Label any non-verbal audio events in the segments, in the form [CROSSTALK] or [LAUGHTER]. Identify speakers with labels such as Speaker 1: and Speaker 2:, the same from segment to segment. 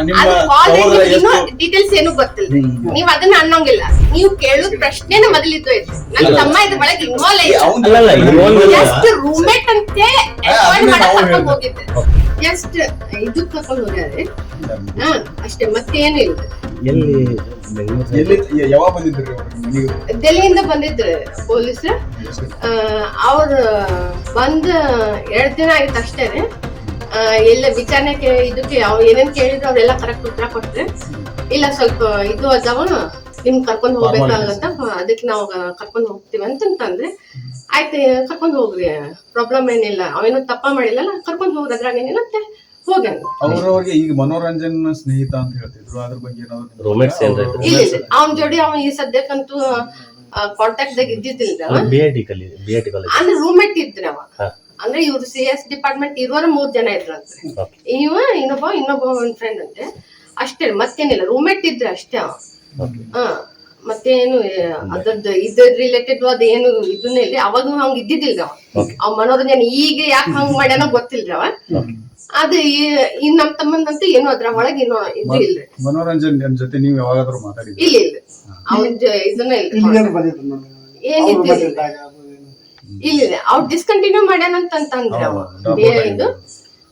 Speaker 1: ಇನ್ನೂ ಡೀಟೇಲ್ಸ್ ಏನು ಗೊತ್ತಿಲ್ಲ. ನೀವ್ ಅದನ್ನ ಅನ್ನೋಂಗಿಲ್ಲ. ನೀವು ಕೇಳುದ್ ಪ್ರಶ್ನೆನ ಮೊದಲಿದ್ದು ಐತಿ ನನ್ ತಮ್ಮ ಇದ್ರ ಒಳಗೆ ಇನ್ವಾಲ್ವ್ ಐತಿ. ಜಸ್ಟ್ ರೂಮೇಟ್ ಅಂತೆ
Speaker 2: ಅದನ್ನೇ
Speaker 1: ಮಾಡಕ್ ಕರ್ಕೊಂಡ್ ಹೋಗಿದ್ದೆ. ಜಸ್ಟ್ ಇದಕ್ ಕರ್ಕೊಂಡ್ ಹೋಗ್ಯಾರೆ. ಹಾ ಅಷ್ಟೇ ಮತ್ತೇನು ಇಲ್ಲ. ಡೆಲ್ಲಿಯಿಂದ ಬಂದಿದ್ರು ಪೊಲೀಸ್ ಅವ್ರ ಬಂದ್ ಎರಡ್ ದಿನ ಆಯ್ತು ಅಷ್ಟೇನೆ. ಎಲ್ಲ ವಿಚಾರಣೆಗೆ ಇದಕ್ಕೆ ಅವ್ರು ಏನೇನ್ ಕೇಳಿದ್ರು ಅವ್ರೆಲ್ಲ ಕರೆಕ್ಟ್ ಉತ್ತರ ಕೊಟ್ರೆ. ಇಲ್ಲ ಸ್ವಲ್ಪ ಇದು ಅದಾವ ನಿಮ್ ಕರ್ಕೊಂಡ್ ಹೋಗ್ಬೇಕಾಗತ್ತ? ಅದಕ್ಕೆ ನಾವು ಕರ್ಕೊಂಡ್ ಹೋಗ್ತೀವಿ ಅಂತಂತಂದ್ರೆ ಆಯ್ತು ಕರ್ಕೊಂಡ್ ಹೋಗ್ರಿ ಪ್ರಾಬ್ಲಮ್ ಏನಿಲ್ಲ. ಅವೇನು ತಪ್ಪ ಮಾಡಿಲ್ಲ ಕರ್ಕೊಂಡ್ ಹೋಗ್ರಿ ಅದ್ರಾಗ ಏನಿರುತ್ತೆ ಅಂತ ಹೋಗ್ಯಾನ
Speaker 2: ಅವ್ರವ್ರಿಗೆ ಈಗ ಮನೋರಂಜನ್ ಸ್ನೇಹಿತ ಅಂತ ಹೇಳ್ತಿದ್ರು ಅದ್ರ ಬಗ್ಗೆ ಏನಾದ್ರು?
Speaker 1: ಇಲ್ಲ ಇಲ್ಲ. ಅವನ ಜೋಡಿ ಅವ ಈ ಸದ್ಯಕ್ಕಂತೂ ಕಾಂಟ್ಯಾಕ್ಟ್ ದಾಗ ಇದ್ದಿದ್ದಿಲ್ಲ ಅವ. ಅಂದ್ರೆ ರೂಮ್ಮೇಟ್ ಇದ್ರ ಅವ. ಅಂದ್ರೆ ಇವ್ರು ಸಿ ಎಸ್ ಡಿಪಾರ್ಟ್ಮೆಂಟ್ ಇರೋರು ಮೂರ್ ಜನ ಇದ್ರಂತೆ. ಇವ ಇನ್ನೊಬ್ಬ ಇನ್ನೊಬ್ಬ ಒಂದ್ ಫ್ರೆಂಡ್ ಅಂತೆ. ಅಷ್ಟೇ ಮತ್ತೇನಿಲ್ಲ ರೂಮ್ಮೇಟ್ ಇದ್ರೆ ಅಷ್ಟೇ ಅವ. ಹಾ ಮತ್ತೇನು ಅದರದ್ದು ಇದ್ರ ರಿಲೇಟೆಡ್ ಅದ ಏನು ಇದನ್ನೇ ಇಲ್ಲ ಅವಾಗ ಹಂಗ ಇದ್ದಿದ್ದಿಲ್ಲ ಅವ. ಅವ್ ಮನೋರಂಜನೆ ಈಗ ಯಾಕೆ ಹಂಗ ಮಾಡ್ಯಾನ ಗೊತ್ತಿಲ್ರಿ ಅವ. ಅದು ಈ- ಈ ನಮ್ ತಮ್ಮಂದಂತೂ ಏನು ಅದ್ರ ಒಳಗೆ ಏನೋ ಇದು ಇಲ್ರಿ.
Speaker 2: ಮನೋರಂಜನ್ ಜೊತೆ ನೀವು ಯಾವಾಗಾದ್ರೂ ಮಾತಾಡಿ
Speaker 1: ಇಲ್ಲ ಇಲ್ಲ. ಅವನ್ ಇದನ್ನ ಇಲ್ಲ. ಏನಿದ್ದಿಲ್ಲ.
Speaker 3: ಏನು.
Speaker 1: ಇಲ್ಲ ಅವ್ರು ಡಿಸ್ಕಂಟಿನ್ಯೂ ಮಾಡ್ಯಾನಂತಂದ್ರೆ ಅವ ಬೇರೆ ಇದು.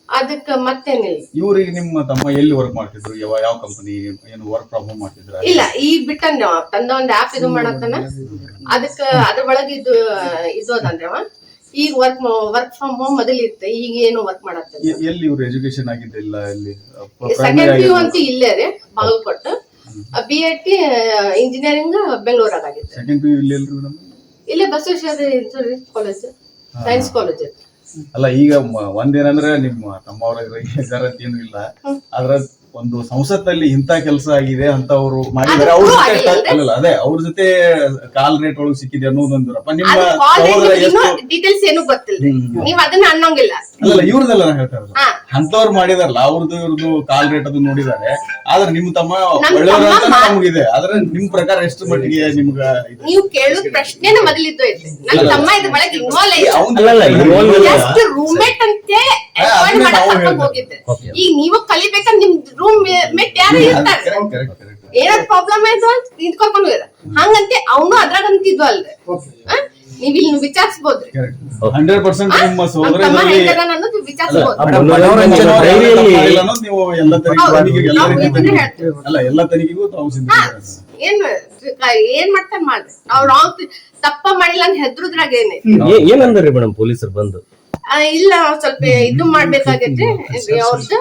Speaker 1: ಅದಕ್ಕೆ ಮತ್ತೇನಿಲ್ಲ.
Speaker 2: ಇವ್ರಿಗೆ ನಿಮ್ಮ ತಮ್ಮ ಎಲ್ಲಿ ವರ್ಕ್ ಮಾಡ್ತಿದ್ರು? ಯಾವ ಯಾವ ಕಂಪನಿ ಏನು ವರ್ಕ್ ಫ್ರಮ್ ಹೋಮ್ ಮಾಡ್ತಿದ್ರ?
Speaker 1: ಇಲ್ಲ ಈಗ ಬಿಟ್ಟನ್ರಿ ಅವ. ತಂದ ಒಂದ್ ಆಪ್ ಇದು ಮಾಡತ್ತಾನ. ಅದಕ್ಕ ಅದ್ರ ಒಳಗೆ ಇದು ಇದು ಅದಂದ್ರಿ ಅವ. ಈಗ ವರ್ಕ್ ವರ್ಕ್ ಫ್ರಮ್ ಹೋಮ್ ಮೊದಲು ಇತ್ತು. ಈಗ ಏನು ವರ್ಕ್ ಮಾಡತ್ತ
Speaker 2: ಎಲ್ಲಿ ಇವ್ರು ಎಜುಕೇಶನ್ ಆಗಿದ್ದಿಲ್ಲ ಇಲ್ಲಿ?
Speaker 1: ಸೆಕೆಂಡ್ ಯು ಅಂತ ಇಲ್ಲೇ ರೀ Bagalkot. B I T engineering ಬೆಂಗಳೂರಾಗ ಆಗಿತ್ತು.
Speaker 2: ಸೆಕೆಂಡ್ ಯು ಇಲ್ಲಿ ಮೇಡಮ್
Speaker 1: ಇಲ್ಲೇ ಬಸವೇಶ್ವರ ಕಾಲೇಜ್ ಸೈನ್ಸ್ ಕಾಲೇಜ್
Speaker 2: ಅಲ್ಲ ಈಗ ಒಂದೇನಂದ್ರೆ ನಿಮ್ಮ ತಮ್ಮವ್ರ ಗ್ಯಾರಂಟಿ ಏನು [LAUGHS] ಇಲ್ಲ. ಆದ್ರ ಒಂದು ಸಂಸತ್ತಲ್ಲಿ ಇಂತ ಕೆಲಸ ಆಗಿದೆ ಅಂತ ಅವರು ಮಾಡಿದ್ರೆ
Speaker 1: ಅದು
Speaker 2: ಅವ್ರ ಜೊತೆ ಅಲ್ಲಲ್ಲ ಅದೇ ಅವ್ರ ಜೊತೆ ಕಾಲ್ ರೇಟ್ ಒಳಗೆ ಸಿಕ್ಕಿದೆ ಅನ್ನೋದೊಂದು ನಿಮ್ಮ ಸಹೋದರ ಎಷ್ಟು
Speaker 1: ಡೀಟೇಲ್ಸ್ ಏನು ಗೊತ್ತಿಲ್ಲ. ನೀವ್ ಅದನ್ನ ಅನ್ನೋಂಗಿಲ್ಲ.
Speaker 2: ಅಲ್ಲಲ್ಲ ಇವ್ರದೆಲ್ಲ ನಾನು ಹೇಳ್ತಾ ಇರೋದು. ಅಂತವ್ರು ಮಾಡಿದಾರಲ್ಲ ಅವ್ರದ್ದು ಇವ್ರದ್ದು ಕಾಲ್ ರೇಟ್ ಅದು ನೋಡಿದಾರೆ. ಆದ್ರೆ ನಿಮ್ ತಮ್ಮ ಒಳ್ಳೆಯವರು ಅಂತ ನಮಗಿದೆ. ಆದ್ರೆ ನಿಮ್ ಪ್ರಕಾರ ಎಷ್ಟು ಮಟ್ಟಿಗೆ ನಿಮ್ಗ?
Speaker 1: ನೀವು ಕೇಳೋ ಪ್ರಶ್ನೆನ ಮೊದಲಿದ್ದು ಐತಿ. ನನ್ ತಮ್ಮ ಇದ್ರ ಒಳಗೆ ಇನ್ವಾಲ್ವ್ ಆಯ್ತು. ರೂಮ್ಮೇಟ್ ಅಂತೆ
Speaker 2: ಹಾ,
Speaker 1: ಎನ್ಕ್ವೈರಿ
Speaker 2: ಅದನ್ನೇ
Speaker 1: ಮಾಡಕ್
Speaker 2: ನಾವು
Speaker 1: ಕರ್ಕೊಂಡ್. ಹೋಗಿದ್ದೆ ಈಗ ನೀವು ಕಲಿಬೇಕಂತ ನಿಮ್ ರೂಮ್ ಮೆಟ್ ಯಾರು ಇರ್ತಾರೆ ಏನಾದ್ರು ಪ್ರಾಬ್ಲಮ್ ಆಯ್ತು ಅಂತ ನಿಂತ್ ಕರ್ಕೊಂಡು ಹೋಗಿರ ಹಂಗಂತೆ ಅವನು ಅದ್ರಾಗ ಅಂತಿದ್ವು ಅಲ್ರಿ
Speaker 3: ಓಕೆ
Speaker 1: ಆ? ನೀವ್ ಇಲ್ಲಿ ವಿಚಾರಿಸ್ಬೋದ್ರಿ
Speaker 2: Correct. 100% ನಿಮ್ಮ
Speaker 1: ನಮ್
Speaker 2: ಸಹೋದರ
Speaker 1: ತಮ್ಮ
Speaker 2: ಇದರಲ್ಲಿ
Speaker 1: ಹೆಂಗದ
Speaker 4: ಅಲ್ಲ,
Speaker 2: ಮೇಡಮ್,
Speaker 4: ಮನೋರಂಜನೆ
Speaker 2: ಮನೋರಂಜನೆ
Speaker 4: ಡೈರಿಯಲ್ಲಿ
Speaker 2: ಮಾಡಿಲ್ಲ ಅನ್ನೋದು ನೀವು ಎಲ್ಲ ತನಿಖೆ
Speaker 1: ಹೌದು.
Speaker 2: ತನಿಖೆಗೆ ಎಲ್ಲ
Speaker 1: ನಾವು
Speaker 2: ರೀತಿ
Speaker 1: ಇದನ್ನೇ
Speaker 2: ತನಿಖೆ-
Speaker 1: ಹೇಳ್ತೇವೆ.
Speaker 2: ಅಲ್ಲ ಎಲ್ಲ ತನಿಖೆಗೂ ತಾವು ಸಿದ್ಧ
Speaker 1: ಏನ್ ಏನ್ ಮಾಡ್ತಾರ ಮಾಡ್ರಿ ನಾವ್ ರಾಂಗ್ ತಪ್ಪ ಮಾಡಿಲ್ಲ ಅಂತ ಹೆದ್ರದ್ರಾಗ ಏನೈತಿ
Speaker 4: ಏ- ಏನಂದ್ರಿ ಮೇಡಮ್ ಪೊಲೀಸರು ಬಂದು
Speaker 1: ಇಲ್ಲ ಸ್ವಲ್ಪ ಇದು ಮಾಡ್ಬೇಕಾಗೈತೆ ಅವ್ರದ್ದು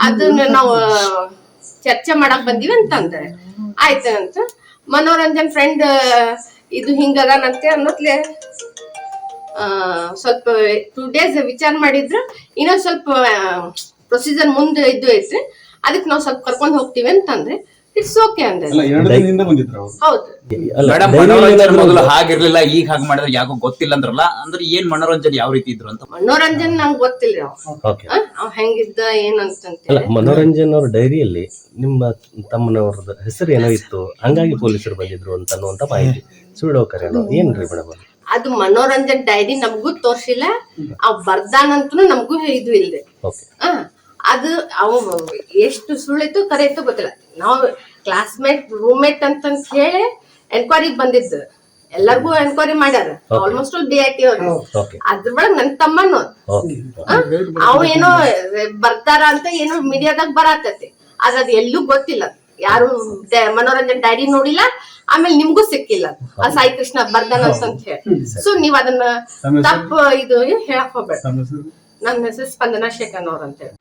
Speaker 1: ಅದನ್ನ ನಾವು ಚರ್ಚೆ ಮಾಡಕ್ ಬಂದೀವಿ ಅಂತ ಅಂದ್ರೆ ಆಯ್ತಂತ ಮನೋರಂಜನ್ ಫ್ರೆಂಡ್ ಇದು ಹಿಂಗದಾನಂತೆ ಅನ್ನೋತ್ಲೆ ಸ್ವಲ್ಪ ಟೂ ಡೇಸ್ ವಿಚಾರ ಮಾಡಿದ್ರು ಇನ್ನೊಂದ್ ಸ್ವಲ್ಪ ಪ್ರೊಸೀಜರ್ ಮುಂದೆ ಇದು ಐತ್ರಿ ಅದಕ್ಕೆ ನಾವು ಸ್ವಲ್ಪ ಕರ್ಕೊಂಡು ಹೋಗ್ತೀವಿ ಅಂತಂದ್ರೆ ಇಟ್ಸ್ ಓಕೆ ಅಂದ್ರೆ ಹೌದು.
Speaker 4: ಅಲ್ಲ
Speaker 5: ಮೇಡಮ್ ಮನೋರಂಜನೆ ಮೊದಲು ಹಾಗಿರ್ಲಿಲ್ಲ ಈಗ ಹಾಗೆ ಮಾಡಿದ್ರೆ ಯಾಕೋ ಗೊತ್ತಿಲ್ಲ ಅಂದ್ರಲ್ಲ ಅಂದ್ರೆ ಏನ್ ಮನೋರಂಜನೆ ಯಾವ ರೀತಿ ಇದ್ರು ಅಂತ?
Speaker 1: ಮನೋರಂಜನ್ ನಂಗೆ ಗೊತ್ತಿಲ್ಲ
Speaker 4: ಓಕೆ
Speaker 1: ಅವ್ ಹೆಂಗಿದ್ದ ಏನಂತಂತ
Speaker 4: ಅಲ್ಲ ಮನೋರಂಜನ್ ಅವ್ರ ಡೈರಿಯಲ್ಲಿ ನಿಮ್ಮ ತಮ್ಮನವ್ರದ ಹೆಸರು ಏನೋ ಇತ್ತು ಹಂಗಾಗಿ ಪೊಲೀಸರು ಬಂದಿದ್ರು ಅಂತ ಅನ್ನುವಂತ ಮಾಹಿತಿ. ಸುಳ್ಳು ಏನ್ರಿ ಮೇಡಮ್
Speaker 1: ಅದು ಮನೋರಂಜನ್ ಡೈರಿ ನಮಗೂ ತೋರ್ಸಿಲ್ಲ ಅವ್ ಬರ್ದಾನಂತೂ ನಮಗೂ ಇದು ಇಲ್ದೆ
Speaker 4: ಓಕೆ
Speaker 1: ಆ, ಅದು ಅವ ಎಷ್ಟು ಸುಳ್ಳಿತ್ತು ಕರೆ ಇತ್ತು ಗೊತ್ತಿಲ್ಲ. ನಾವು ಕ್ಲಾಸ್ಮೇಟ್ ರೂಮ್ಮೇಟ್ ಅಂತಂತ ಹೇಳಿ ಎನ್ಕ್ವೈರಿ ಬಂದಿದ್ದು. ಎಲ್ಲರಿಗೂ ಎನ್ಕ್ವೈರಿ ಮಾಡ್ಯಾರ. ಆಲ್ಮೋಸ್ಟ್ ಡಿ ಐ ಟಿ ಅವ್ರು. ಅದ್ರ ಒಳಗ್ ನನ್ ತಮ್ಮನು. ಅವ್ ಏನೋ ಬರ್ತಾರ ಅಂತ ಏನೋ ಮೀಡಿಯಾದಾಗ ಬರತೈತಿ ಆದ್ರೆ ಅದು ಎಲ್ಲೂ ಗೊತ್ತಿಲ್ಲ. ಯಾರು ಮನೋರಂಜನ್ ಡೈರಿ ನೋಡಿಲ್ಲ ಆಮೇಲೆ ನಿಮ್ಗೂ ಸಿಕ್ಕಿಲ್ಲ. ಆ ಸಾಯಿ ಕೃಷ್ಣ ಬರ್ದಾನ ಅಂತ ಹೇಳಿ. ಸೊ ನೀವ್ ಅದನ್ನ ತಪ್ಪು ಇದು ಹೇಳಕ್ ಹೋಗ್ಬೇಡ? ನನ್ನ ಹೆಸರು ಸ್ಪಂದನಾ ಶೇಖನ್ ಅವ್ರ ಅಂತ ಹೇಳಿ.